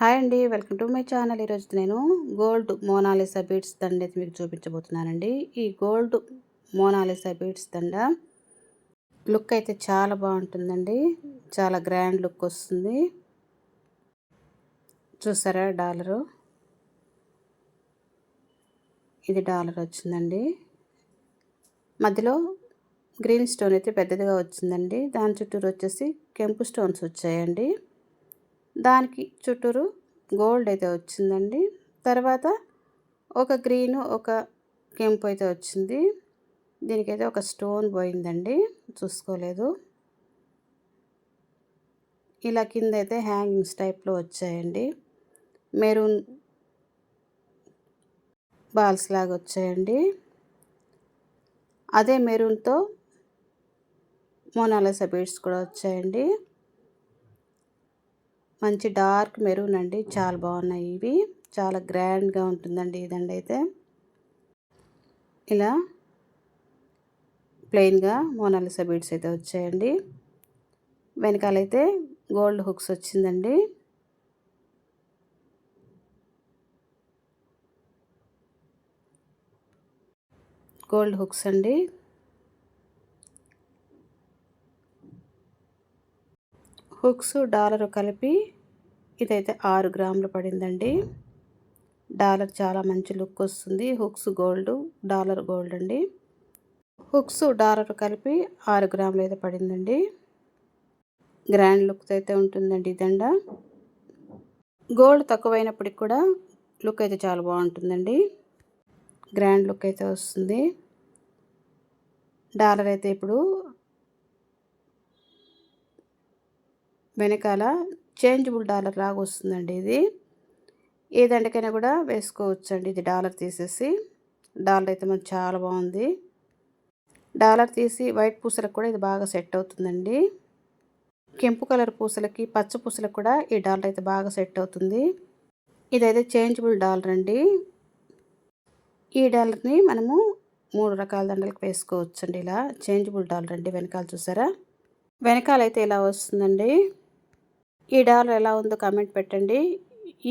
Hi అండి. Welcome to my channel. ఈరోజు నేను గోల్డ్ మోనాలిసా బీడ్స్ దండ అయితే మీకు చూపించబోతున్నానండి. ఈ గోల్డ్ మోనాలిసా బీడ్స్ దండ లుక్ అయితే చాలా బాగుంటుందండి. చాలా గ్రాండ్ లుక్ వస్తుంది. చూసారా డాలరు? ఇది డాలర్ వచ్చిందండి. మధ్యలో గ్రీన్ స్టోన్ అయితే పెద్దదిగా వచ్చిందండి. దాని చుట్టూరు వచ్చేసి కెంపు స్టోన్స్ వచ్చాయండి. దానికి చుట్టూరు గోల్డ్ అయితే వచ్చిందండి. తర్వాత ఒక గ్రీను ఒక కెంపు అయితే వచ్చింది. దీనికైతే ఒక స్టోన్ పోయిందండి. చూసుకోలేదు. ఇలా కింద అయితే హ్యాంగింగ్స్ టైప్లో వచ్చాయండి. మెరూన్ బాల్స్ లాగా వచ్చాయండి. అదే మెరూన్తో మోనాలసా బీడ్స్ కూడా వచ్చాయండి. మంచి డార్క్ మెరూన్ అండి. చాలా బాగున్నాయి ఇవి. చాలా గ్రాండ్గా ఉంటుందండి ఇదండి అయితే. ఇలా ప్లెయిన్గా మోనాలిసా బీడ్స్ అయితే వచ్చాయండి. వెనకాలైతే గోల్డ్ హుక్స్ వచ్చిందండి. గోల్డ్ హుక్స్ అండి. హుక్స్ డాలర్ కలిపి ఇదైతే ఆరు గ్రాములు పడిందండి. డాలర్ చాలా మంచి లుక్ వస్తుంది. హుక్స్ గోల్డ్ డాలర్ గోల్డ్ అండి. హుక్స్ డాలర్ కలిపి ఆరు గ్రాములు అయితే పడిందండి. గ్రాండ్ లుక్ అయితే ఉంటుందండి దండ గోల్డ్ తక్కువైనప్పటికి కూడా లుక్ అయితే చాలా బాగుంటుందండి. గ్రాండ్ లుక్ అయితే వస్తుంది. డాలర్ అయితే ఇప్పుడు వెనకాల చేంజబుల్ డాలర్ లాగా వస్తుందండి ఇది. ఏ దండకైనా కూడా వేసుకోవచ్చండి. ఇది డాలర్ తీసేసి డాలర్ అయితే మనకు చాలా బాగుంది. డాలర్ తీసి వైట్ పూసలకు కూడా ఇది బాగా సెట్ అవుతుందండి. కెంపు కలర్ పూసలకి పచ్చ పూసలకు కూడా ఈ డాలర్ అయితే బాగా సెట్ అవుతుంది. ఇదైతే చేంజబుల్ డాలర్ అండి. ఈ డాలర్ని మనము మూడు రకాల దండలకు వేసుకోవచ్చండి. ఇలా చేంజబుల్ డాలర్ అండి. వెనకాల చూసారా? వెనకాల అయితే ఇలా వస్తుందండి? ఈ డాలర్ ఎలా ఉందో కామెంట్ పెట్టండి.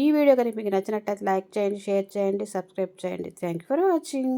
ఈ వీడియో కనుక మీకు నచ్చినట్లయితే లైక్ చేయండి షేర్ చేయండి సబ్స్క్రైబ్ చేయండి. Thank you for watching.